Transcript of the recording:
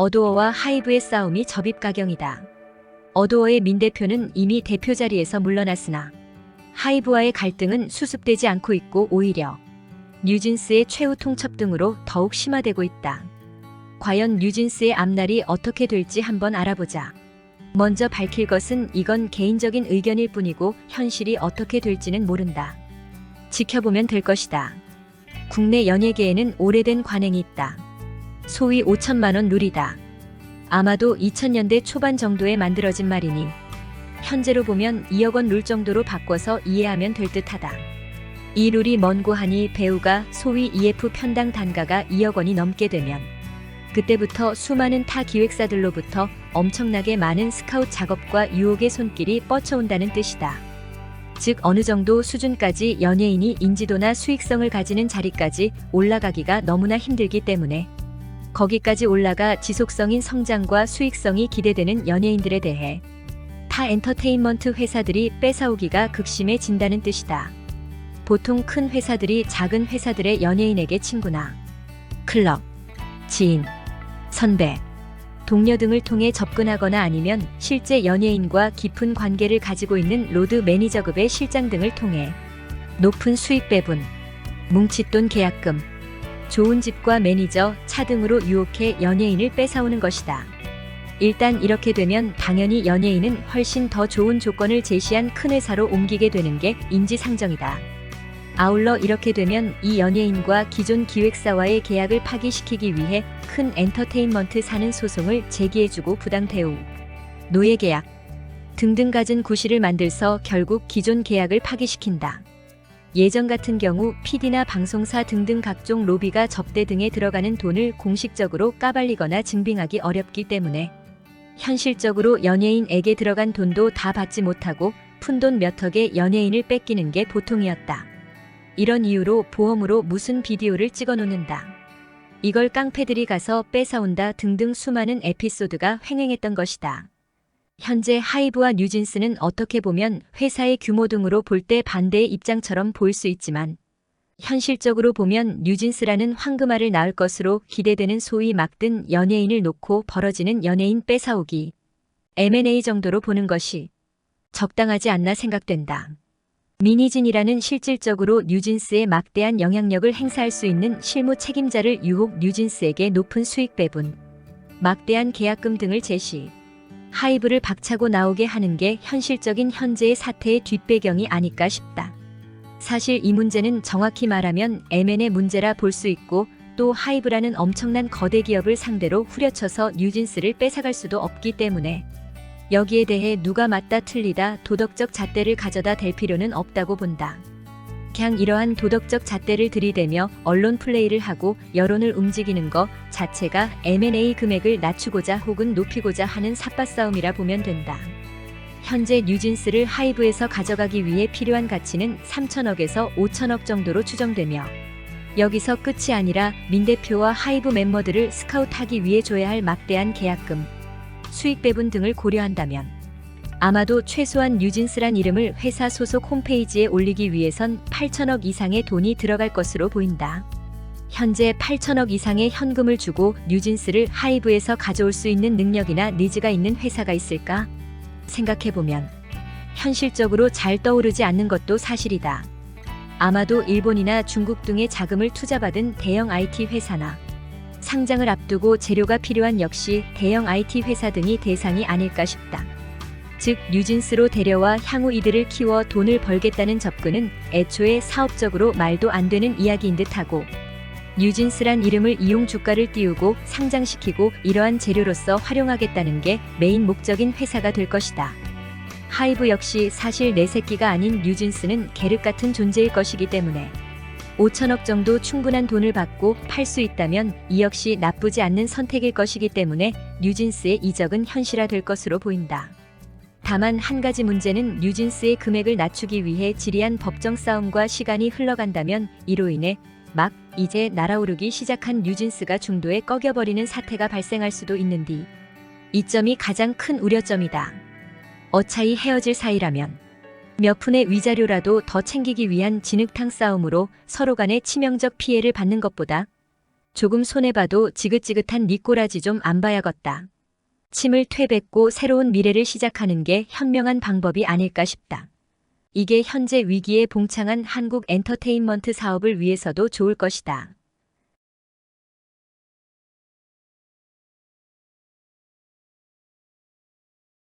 어도어와 하이브의 싸움이 접입가경이다. 어도어의 민 대표는 이미 대표 자리에서 물러났으나 하이브와의 갈등은 수습되지 않고 있고 오히려 뉴진스의 최후 통첩 등으로 더욱 심화되고 있다. 과연 뉴진스의 앞날이 어떻게 될지 한번 알아보자. 먼저 밝힐 것은 이건 개인적인 의견일 뿐이고 현실이 어떻게 될지는 모른다. 지켜보면 될 것이다. 국내 연예계에는 오래된 관행이 있다. 소위 5천만 원 룰이다. 아마도 2000년대 초반 정도에 만들어진 말이니 현재로 보면 2억 원 룰 정도로 바꿔서 이해하면 될 듯하다. 이 룰이 먼고 하니 배우가 소위 EF 편당 단가가 2억 원이 넘게 되면 그때부터 수많은 타 기획사들로부터 엄청나게 많은 스카웃 작업과 유혹의 손길이 뻗쳐온다는 뜻이다. 즉 어느 정도 수준까지 연예인이 인지도나 수익성을 가지는 자리까지 올라가기가 너무나 힘들기 때문에 거기까지 올라가 지속성인 성장과 수익성이 기대되는 연예인들에 대해 타 엔터테인먼트 회사들이 뺏어오기가 극심해진다는 뜻이다. 보통 큰 회사들이 작은 회사들의 연예인에게 친구나 클럽, 지인, 선배, 동료 등을 통해 접근하거나 아니면 실제 연예인과 깊은 관계를 가지고 있는 로드 매니저급의 실장 등을 통해 높은 수익 배분, 뭉칫돈 계약금, 좋은 집과 매니저, 차 등으로 유혹해 연예인을 뺏어오는 것이다. 일단 이렇게 되면 당연히 연예인은 훨씬 더 좋은 조건을 제시한 큰 회사로 옮기게 되는 게 인지상정이다. 아울러 이렇게 되면 이 연예인과 기존 기획사와의 계약을 파기시키기 위해 큰 엔터테인먼트 사는 소송을 제기해주고 부당 대우, 노예 계약 등등 갖은 구실을 만들서 결국 기존 계약을 파기시킨다. 예전 같은 경우 PD나 방송사 등등 각종 로비가 접대 등에 들어가는 돈을 공식적으로 까발리거나 증빙하기 어렵기 때문에 현실적으로 연예인에게 들어간 돈도 다 받지 못하고 푼돈 몇 억의 연예인을 뺏기는 게 보통이었다. 이런 이유로 보험으로 무슨 비디오를 찍어 놓는다. 이걸 깡패들이 가서 뺏어온다 등등 수많은 에피소드가 횡행했던 것이다. 현재 하이브와 뉴진스는 어떻게 보면 회사의 규모 등으로 볼 때 반대의 입장처럼 보일 수 있지만 현실적으로 보면 뉴진스라는 황금알을 낳을 것으로 기대되는 소위 막든 연예인을 놓고 벌어지는 연예인 뺏어오기 M&A 정도로 보는 것이 적당하지 않나 생각된다. 미니진이라는 실질적으로 뉴진스에 막대한 영향력을 행사할 수 있는 실무 책임자를 유혹 뉴진스에게 높은 수익 배분, 막대한 계약금 등을 제시, 하이브를 박차고 나오게 하는 게 현실적인 현재의 사태의 뒷배경이 아닐까 싶다. 사실 이 문제는 정확히 말하면 M&A 문제라 볼 수 있고 또 하이브라는 엄청난 거대 기업을 상대로 후려쳐서 뉴진스를 뺏어갈 수도 없기 때문에 여기에 대해 누가 맞다 틀리다 도덕적 잣대를 가져다 댈 필요는 없다고 본다. 그냥 이러한 도덕적 잣대를 들이대며 언론 플레이를 하고 여론을 움직이는 것 자체가 M&A 금액을 낮추고자 혹은 높이고자 하는 삿바 싸움이라 보면 된다. 현재 뉴진스를 하이브에서 가져가기 위해 필요한 가치는 3천억에서 5천억 정도로 추정되며 여기서 끝이 아니라 민 대표와 하이브 멤버들을 스카웃하기 위해 줘야 할 막대한 계약금, 수익 배분 등을 고려한다면 아마도 최소한 뉴진스란 이름을 회사 소속 홈페이지에 올리기 위해선 8천억 이상의 돈이 들어갈 것으로 보인다. 현재 8천억 이상의 현금을 주고 뉴진스를 하이브에서 가져올 수 있는 능력이나 니즈가 있는 회사가 있을까? 생각해보면 현실적으로 잘 떠오르지 않는 것도 사실이다. 아마도 일본이나 중국 등의 자금을 투자받은 대형 IT 회사나 상장을 앞두고 재료가 필요한 역시 대형 IT 회사 등이 대상이 아닐까 싶다. 즉 뉴진스로 데려와 향후 이들을 키워 돈을 벌겠다는 접근은 애초에 사업적으로 말도 안 되는 이야기인 듯하고 뉴진스란 이름을 이용 주가를 띄우고 상장시키고 이러한 재료로서 활용하겠다는 게 메인 목적인 회사가 될 것이다. 하이브 역시 사실 내 새끼가 아닌 뉴진스는 계륵 같은 존재일 것이기 때문에 5천억 정도 충분한 돈을 받고 팔 수 있다면 이 역시 나쁘지 않는 선택일 것이기 때문에 뉴진스의 이적은 현실화될 것으로 보인다. 다만 한 가지 문제는 뉴진스의 금액을 낮추기 위해 지리한 법정 싸움과 시간이 흘러간다면 이로 인해 막 이제 날아오르기 시작한 뉴진스가 중도에 꺼겨버리는 사태가 발생할 수도 있는디. 이 점이 가장 큰 우려점이다. 어차피 헤어질 사이라면 몇 푼의 위자료라도 더 챙기기 위한 진흙탕 싸움으로 서로 간의 치명적 피해를 받는 것보다 조금 손해봐도 지긋지긋한 니꼬라지 좀 안 봐야겠다. 침을 퇴뱉고 새로운 미래를 시작하는 게 현명한 방법이 아닐까 싶다. 이게 현재 위기에 봉창한 한국 엔터테인먼트 사업을 위해서도 좋을 것이다.